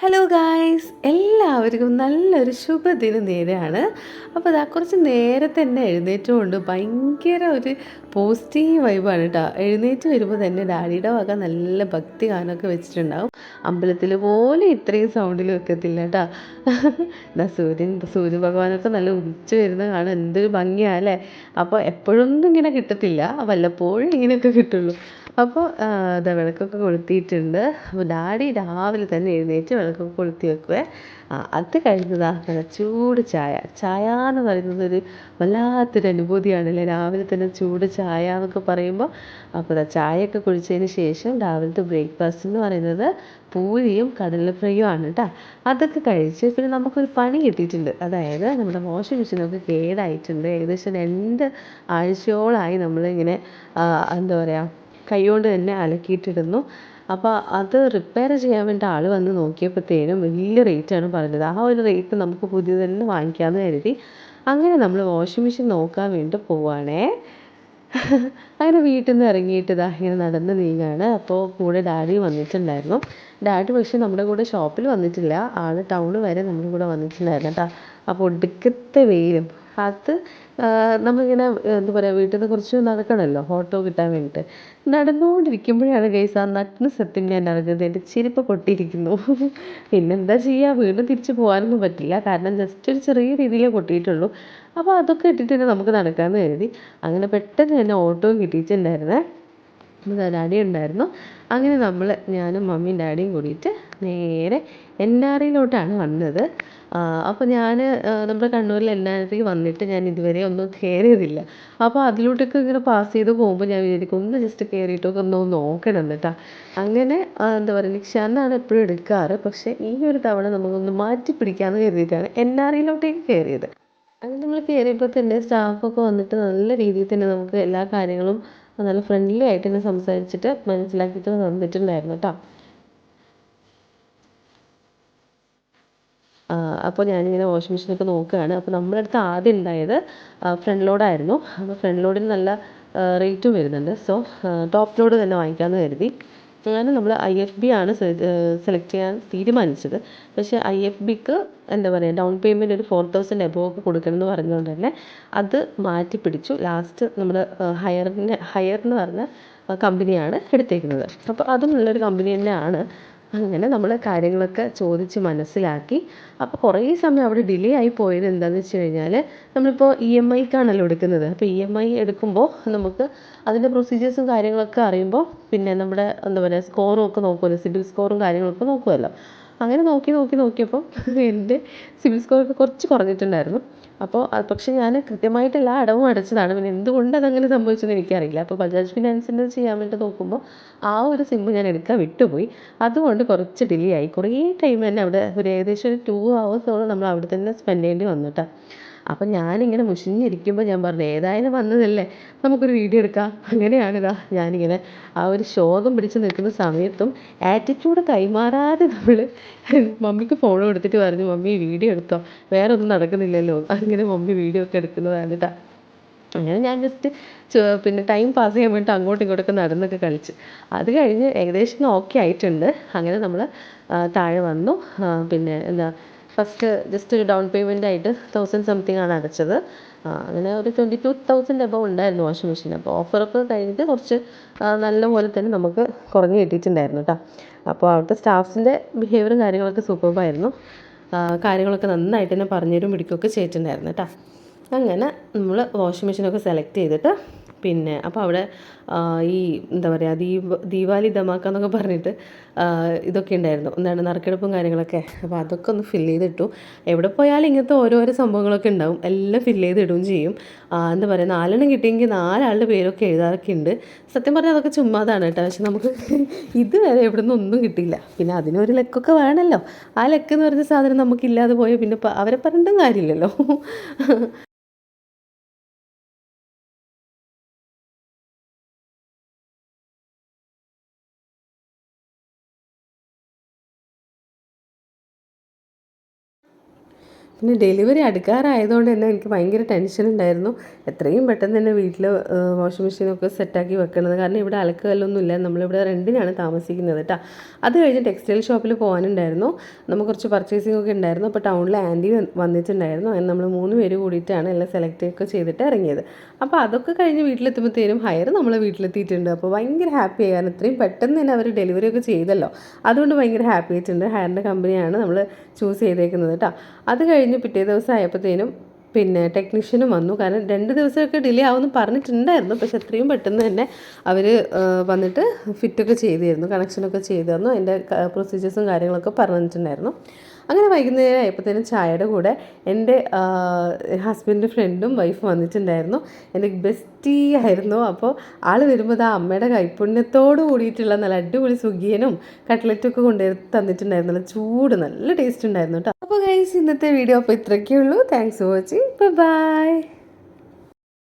Hello guys എല്ലാവർക്കും നല്ലൊരു ശുഭദിനം നേരെയാണ്. അപ്പോൾ അതാ കുറച്ച് നേരത്തെ തന്നെ എഴുന്നേറ്റുകൊണ്ട് ഭയങ്കര ഒരു പോസിറ്റീവ് വൈബാണ് കേട്ടോ എഴുന്നേറ്റ് വരുമ്പോൾ തന്നെ ഡാഡിയുടെ വക നല്ല ഭക്തി ഗാനമൊക്കെ വെച്ചിട്ടുണ്ടാവും. അമ്പലത്തിൽ പോലെ ഇത്രയും സൗണ്ടിൽ വെക്കത്തില്ല കേട്ടോ എന്നാ സൂര്യൻ സൂര്യ ഭഗവാനൊക്കെ നല്ല ഉച്ച വരുന്ന കാണാൻ എന്തൊരു ഭംഗിയാണ് അല്ലേ? അപ്പോൾ എപ്പോഴൊന്നും ഇങ്ങനെ കിട്ടത്തില്ല. വല്ലപ്പോഴും ഇങ്ങനെയൊക്കെ കിട്ടുള്ളൂ. അപ്പോൾ ദാ വിളക്കൊക്കെ കൊളുത്തിയിട്ടുണ്ട്. അപ്പോൾ ഡാഡി രാവിലെ തന്നെ എഴുന്നേറ്റ് വിളക്കൊക്കെ കൊളുത്തി വെക്കുവേ. അത് കഴിഞ്ഞതാ നല്ല ചൂട് ചായ. ചായ എന്ന് പറയുന്നത് ഒരു വല്ലാത്തൊരു അനുഭൂതിയാണല്ലേ? രാവിലെ തന്നെ ചൂട് ചായ എന്നൊക്കെ പറയുമ്പോൾ അപ്പോൾ ദാ ചായയൊക്കെ കുടിച്ചതിന് ശേഷം രാവിലത്തെ ബ്രേക്ക്ഫാസ്റ്റ് എന്ന് പറയുന്നത് പൂരിയും കടല ആണ് കേട്ടോ അതൊക്കെ കഴിച്ച് പിന്നെ നമുക്കൊരു പണി കിട്ടിയിട്ടുണ്ട്. അതായത് നമ്മുടെ വാഷിംഗ് മെഷീനൊക്കെ കേടായിട്ടുണ്ട്. ഏകദേശം രണ്ട് ആഴ്ചയോളമായി നമ്മളിങ്ങനെ എന്താ പറയുക കൈകൊണ്ട് തന്നെ അലക്കിയിട്ടിരുന്നു. അപ്പോൾ അത് റിപ്പയർ ചെയ്യാൻ വേണ്ടി ആൾ വന്ന് നോക്കിയപ്പോഴത്തേനും വലിയ റേറ്റാണ് പറഞ്ഞത്. ആ ഒരു റേറ്റ് നമുക്ക് പുതിയത് തന്നെ വാങ്ങിക്കാമെന്ന് കരുതി. അങ്ങനെ നമ്മൾ വാഷിംഗ് മെഷീൻ നോക്കാൻ വേണ്ടി പോവുകയാണേ അങ്ങനെ വീട്ടിൽ നിന്ന് ഇറങ്ങിയിട്ട് ഇതാ ഇങ്ങനെ നടന്ന് നീങ്ങാണ്. അപ്പോൾ കൂടെ ഡാഡി വന്നിട്ടുണ്ടായിരുന്നു. ഡാഡി പക്ഷേ നമ്മുടെ കൂടെ ഷോപ്പിൽ വന്നിട്ടില്ല. ആൾ ടൗണ് വരെ നമ്മുടെ കൂടെ വന്നിട്ടുണ്ടായിരുന്നു കേട്ടോ. അപ്പോൾ ഒടുക്കത്തെ വെയിലും അത് നമ്മളിങ്ങനെ എന്താ പറയുക വീട്ടിൽ നിന്ന് കുറച്ച് നടക്കണമല്ലോ ഓട്ടോ കിട്ടാൻ വേണ്ടിയിട്ട് നടന്നുകൊണ്ടിരിക്കുമ്പോഴാണ് ഗൈസ് ആ നഗ്ന സത്യം ഞാൻ അറിഞ്ഞത്. എന്റെ ചെരുപ്പ് പൊട്ടിയിരിക്കുന്നു. പിന്നെന്താ ചെയ്യുക വീണ്ടും തിരിച്ച് പോകാനൊന്നും പറ്റില്ല. കാരണം ജസ്റ്റ് ഒരു ചെറിയ രീതിയിലേ പൊട്ടിയിട്ടുള്ളൂ. അപ്പോൾ അതൊക്കെ ഇട്ടിട്ട് തന്നെ നമുക്ക് നടക്കാമെന്ന് കരുതി. അങ്ങനെ പെട്ടെന്ന് തന്നെ ഓട്ടോയും കിട്ടിയിട്ടുണ്ടായിരുന്നേ. ഡാഡി ഉണ്ടായിരുന്നു. അങ്ങനെ നമ്മൾ ഞാനും മമ്മിയും ഡാഡിയും കൂടിയിട്ട് നേരെ എൻ ആർ ഐയിലോട്ടാണ് വന്നത്. അപ്പോൾ ഞാൻ നമ്മുടെ കണ്ണൂരിൽ എൻ ആർ ഐ വന്നിട്ട് ഞാൻ ഇതുവരെ ഒന്നും കയറിയതില്ല. അപ്പോൾ അതിലോട്ടൊക്കെ ഇങ്ങനെ പാസ് ചെയ്ത് പോകുമ്പോൾ ഞാൻ വിചാരിക്കും ഒന്ന് ജസ്റ്റ് കയറിയിട്ടൊക്കെ ഒന്ന് നോക്കണം കേട്ടോ അങ്ങനെ എന്താ പറയുക നിക്ഷാന്നാണ് എപ്പോഴും എടുക്കാറ്. പക്ഷേ ഈ ഒരു തവണ നമുക്കൊന്ന് മാറ്റി പിടിക്കാമെന്ന് കരുതിയിട്ടാണ് എൻ ആർ ഐയിലോട്ടേക്ക് കയറിയത്. അങ്ങനെ നമ്മൾ കയറിയപ്പോൾ തന്നെ സ്റ്റാഫൊക്കെ വന്നിട്ട് നല്ല രീതിയിൽ തന്നെ നമുക്ക് എല്ലാ കാര്യങ്ങളും നല്ല ഫ്രണ്ട്ലി ആയിട്ട് തന്നെ സംസാരിച്ചിട്ട് മനസ്സിലാക്കിയിട്ട് തന്നിട്ടുണ്ടായിരുന്നു കേട്ടോ അപ്പോൾ ഞാനിങ്ങനെ വാഷിംഗ് മെഷീനൊക്കെ നോക്കുകയാണ്. അപ്പോൾ നമ്മുടെ അടുത്ത് ആദ്യം ഉണ്ടായത് ഫ്രണ്ട് ലോഡായിരുന്നു അപ്പോൾ ഫ്രണ്ട് ലോഡിന് നല്ല റേറ്റും വരുന്നുണ്ട്. സോ ടോപ്പ് ലോഡ് തന്നെ വാങ്ങിക്കാമെന്ന് കരുതി. അങ്ങനെ നമ്മൾ ഐ എഫ് ബി ആണ് സെലക്ട് ചെയ്യാൻ തീരുമാനിച്ചത്. പക്ഷേ ഐ എഫ് ബിക്ക് എന്താ പറയുക ഡൗൺ പേയ്മെന്റ് ഒരു ഫോർ തൗസൻഡ് എബോവ് ഒക്കെ കൊടുക്കണം എന്ന് പറഞ്ഞതുകൊണ്ട് തന്നെ അത് മാറ്റി പിടിച്ചു ലാസ്റ്റ് നമ്മൾ ഹയറിന് ഹയർ എന്ന് പറഞ്ഞ കമ്പനിയാണ് എടുത്തേക്കുന്നത്. അപ്പോൾ അതും നല്ലൊരു കമ്പനി തന്നെയാണ്. അങ്ങനെ നമ്മൾ കാര്യങ്ങളൊക്കെ ചോദിച്ച് മനസ്സിലാക്കി. അപ്പോൾ കുറേ സമയം അവിടെ ഡിലേ ആയി പോയത് എന്താണെന്ന് വെച്ച് കഴിഞ്ഞാൽ നമ്മളിപ്പോൾ ഇ എം ഐക്കാണല്ലോ എടുക്കുന്നത്. അപ്പോൾ ഇ എം ഐ എടുക്കുമ്പോൾ നമുക്ക് അതിന്റെ പ്രൊസീജിയേഴ്സും കാര്യങ്ങളൊക്കെ അറിയുമ്പോൾ പിന്നെ നമ്മുടെ എന്താ പറയുക സ്കോറും ഒക്കെ നോക്കുമല്ലോ സിബിൽ സ്കോറും കാര്യങ്ങളൊക്കെ നോക്കുമല്ലോ അങ്ങനെ നോക്കി നോക്കി നോക്കിയപ്പോൾ എന്റെ സിബിൽ സ്കോറൊക്കെ കുറച്ച് കുറഞ്ഞിട്ടുണ്ടായിരുന്നു. അപ്പോൾ പക്ഷേ ഞാൻ കൃത്യമായിട്ട് എല്ലാ അടവും അടച്ചതാണ്. പിന്നെ എന്തുകൊണ്ട് അതങ്ങനെ സംഭവിച്ചെന്ന് എനിക്കറിയില്ല. അപ്പോൾ ബജാജ് ഫിനാൻസിന്റെ ചെയ്യാൻ വേണ്ടി നോക്കുമ്പോൾ ആ ഒരു സിമ്മ് ഞാൻ എടുക്കാൻ വിട്ടുപോയി. അതുകൊണ്ട് കുറച്ച് ഡിലേ ആയി. കുറേ ടൈം തന്നെ അവിടെ ഒരു ഏകദേശം ഒരു ടു ഹവേഴ്സോളം നമ്മൾ അവിടെ തന്നെ സ്പെൻഡ് ചെയ്യേണ്ടി വന്നു കേട്ടോ. അപ്പം ഞാനിങ്ങനെ മുഷിഞ്ഞിരിക്കുമ്പോൾ ഞാൻ പറഞ്ഞു ഏതായാലും വന്നതല്ലേ? നമുക്കൊരു വീഡിയോ എടുക്കാം. അങ്ങനെയാണിതാ ഞാനിങ്ങനെ ആ ഒരു ശോകം പിടിച്ച് നിൽക്കുന്ന സമയത്തും ആറ്റിറ്റ്യൂഡ് കൈമാറാതെ നമ്മൾ മമ്മിക്ക് ഫോൺ കൊടുത്തിട്ട് പറഞ്ഞു മമ്മി വീഡിയോ എടുത്തോ? വേറെ ഒന്നും നടക്കുന്നില്ലല്ലോ. അങ്ങനെ മമ്മി വീഡിയോ ഒക്കെ എടുക്കുന്നതാണ് കേട്ടോ അങ്ങനെ ഞാൻ ജസ്റ്റ് പിന്നെ ടൈം പാസ് ചെയ്യാൻ വേണ്ടി അങ്ങോട്ടും ഇങ്ങോട്ടൊക്കെ നടന്നൊക്കെ കളിച്ച്. അത് കഴിഞ്ഞ് ഏകദേശം ഓക്കെ ആയിട്ടുണ്ട്. അങ്ങനെ നമ്മൾ താഴെ വന്നു. പിന്നെ എന്താ ഫസ്റ്റ് ജസ്റ്റ് ഒരു ഡൗൺ പേയ്മെന്റ് ആയിട്ട് തൗസൻഡ് സംതിങ് ആണ് അടച്ചത്. അങ്ങനെ ഒരു ട്വന്റി ടു തൗസൻഡ് എബവ് ഉണ്ടായിരുന്നു വാഷിംഗ് മെഷീൻ അപ്പോൾ ഓഫറൊക്കെ കഴിഞ്ഞിട്ട് കുറച്ച് നല്ല പോലെ തന്നെ നമുക്ക് കുറഞ്ഞ് കിട്ടിയിട്ടുണ്ടായിരുന്നു കേട്ടോ അപ്പോൾ അവിടുത്തെ സ്റ്റാഫ്സിന്റെ ബിഹേവിയറും കാര്യങ്ങളൊക്കെ സൂപ്പർബായിരുന്നു കാര്യങ്ങളൊക്കെ നന്നായിട്ട് തന്നെ പറഞ്ഞുതരും പിടിക്കുകയൊക്കെ ചെയ്തിട്ടുണ്ടായിരുന്നു കേട്ടോ അങ്ങനെ നമ്മൾ വാഷിംഗ് മെഷീനൊക്കെ സെലക്ട് ചെയ്തിട്ട് പിന്നെ അപ്പോൾ അവിടെ ഈ എന്താ പറയുക ദീപ ദീപാവലി ധമാക്ക എന്നൊക്കെ പറഞ്ഞിട്ട് ഇതൊക്കെ ഉണ്ടായിരുന്നു. എന്താണ് നറുക്കെടുപ്പും കാര്യങ്ങളൊക്കെ. അപ്പോൾ അതൊക്കെ ഒന്ന് ഫില്ല് ചെയ്തിട്ടു. എവിടെ പോയാലും ഇങ്ങനത്തെ ഓരോരോ സംഭവങ്ങളൊക്കെ ഉണ്ടാവും. എല്ലാം ഫില്ല് ചെയ്തിടുകയും ചെയ്യും. എന്താ പറയുക നാലെണ്ണം കിട്ടിയെങ്കിൽ നാലാളുടെ പേരൊക്കെ എഴുതാറൊക്കെ ഉണ്ട് സത്യം പറഞ്ഞാൽ അതൊക്കെ ചുമ്മാതാണ് കേട്ടോ. പക്ഷെ നമുക്ക് ഇതുവരെ എവിടെ നിന്നും ഒന്നും കിട്ടിയില്ല. പിന്നെ അതിനൊരു ലെക്കൊക്കെ വേണമല്ലോ ആ ലെക്ക് എന്ന് പറഞ്ഞ സാധനം നമുക്കില്ലാതെ പോയാൽ പിന്നെ അവരെ പറഞ്ഞിട്ടും കാര്യമില്ലല്ലോ. പിന്നെ ഡെലിവറി അടുക്കാറായതുകൊണ്ട് തന്നെ എനിക്ക് ഭയങ്കര ടെൻഷൻ ഉണ്ടായിരുന്നു. എത്രയും പെട്ടെന്ന് തന്നെ വീട്ടിൽ വാഷിംഗ് മെഷീനൊക്കെ സെറ്റാക്കി വെക്കണത്. കാരണം ഇവിടെ അലക്കുകല്ലൊന്നും ഇല്ല. നമ്മളിവിടെ റെന്റിനാണ് താമസിക്കുന്നത് കേട്ടോ അത് കഴിഞ്ഞ് ടെക്സ്റ്റൈൽ ഷോപ്പിൽ പോകാനുണ്ടായിരുന്നു നമുക്ക് കുറച്ച് പർച്ചേസിംഗ് ഒക്കെ ഉണ്ടായിരുന്നു. അപ്പോൾ ടൗണിൽ ആന്റി വന്നിട്ടുണ്ടായിരുന്നു. അങ്ങനെ നമ്മൾ മൂന്ന് പേര് കൂടിയിട്ടാണ് എല്ലാം സെലക്ട് ഒക്കെ ചെയ്തിട്ട് ഇറങ്ങിയത്. അപ്പോൾ അതൊക്കെ കഴിഞ്ഞ് വീട്ടിലെത്തുമ്പോഴത്തേനും ഹയർ നമ്മൾ വീട്ടിലെത്തിയിട്ടുണ്ട്. അപ്പോൾ ഭയങ്കര ഹാപ്പി ആയി. കാരണം ഇത്രയും പെട്ടെന്ന് തന്നെ അവർ ഡെലിവറി ഒക്കെ ചെയ്തല്ലോ. അതുകൊണ്ട് ഭയങ്കര ഹാപ്പി ആയിട്ടുണ്ട്. ഹയറിന്റെ കമ്പനിയാണ് നമ്മൾ ചൂസ് ചെയ്തേക്കുന്നത് കേട്ടോ അത് കഴിഞ്ഞ് പിറ്റേ ദിവസം ആയപ്പോഴത്തേനും പിന്നെ ടെക്നീഷ്യനും വന്നു. കാരണം രണ്ട് ദിവസമൊക്കെ ഡിലേ ആവുമെന്ന് പറഞ്ഞിട്ടുണ്ടായിരുന്നു. പക്ഷെ എത്രയും പെട്ടെന്ന് തന്നെ അവർ വന്നിട്ട് ഫിറ്റൊക്കെ ചെയ്തു തരുന്നു കണക്ഷനൊക്കെ ചെയ്തു തന്നു. അതിന്റെ പ്രൊസീജിയേഴ്സും കാര്യങ്ങളൊക്കെ പറഞ്ഞിട്ടുണ്ടായിരുന്നു. അങ്ങനെ വൈകുന്നേരം ആയപ്പോഴത്തേനും ചായയുടെ കൂടെ എന്റെ ഹസ്ബൻഡിന്റെ ഫ്രണ്ടും വൈഫ് വന്നിട്ടുണ്ടായിരുന്നു. എന്റെ ബെസ്റ്റി ആയിരുന്നു. അപ്പോൾ ആൾ വരുമ്പോൾ ആ അമ്മയുടെ കൈപ്പുണ്യത്തോട് കൂടിയിട്ടുള്ള നല്ല അടിപൊളി സുഖിയനും കട്ട്ലറ്റും ഒക്കെ കൊണ്ടുവന്ന് തന്നിട്ടുണ്ടായിരുന്നു. നല്ല ചൂട് നല്ല ടേസ്റ്റ് ഉണ്ടായിരുന്നു കേട്ടോ. അപ്പോൾ ഗൈസ് ഇന്നത്തെ വീഡിയോ അപ്പോൾ ഇത്രയൊക്കെ ഉള്ളൂ താങ്ക്സ് ഫോർ വാച്ചിങ് ബൈ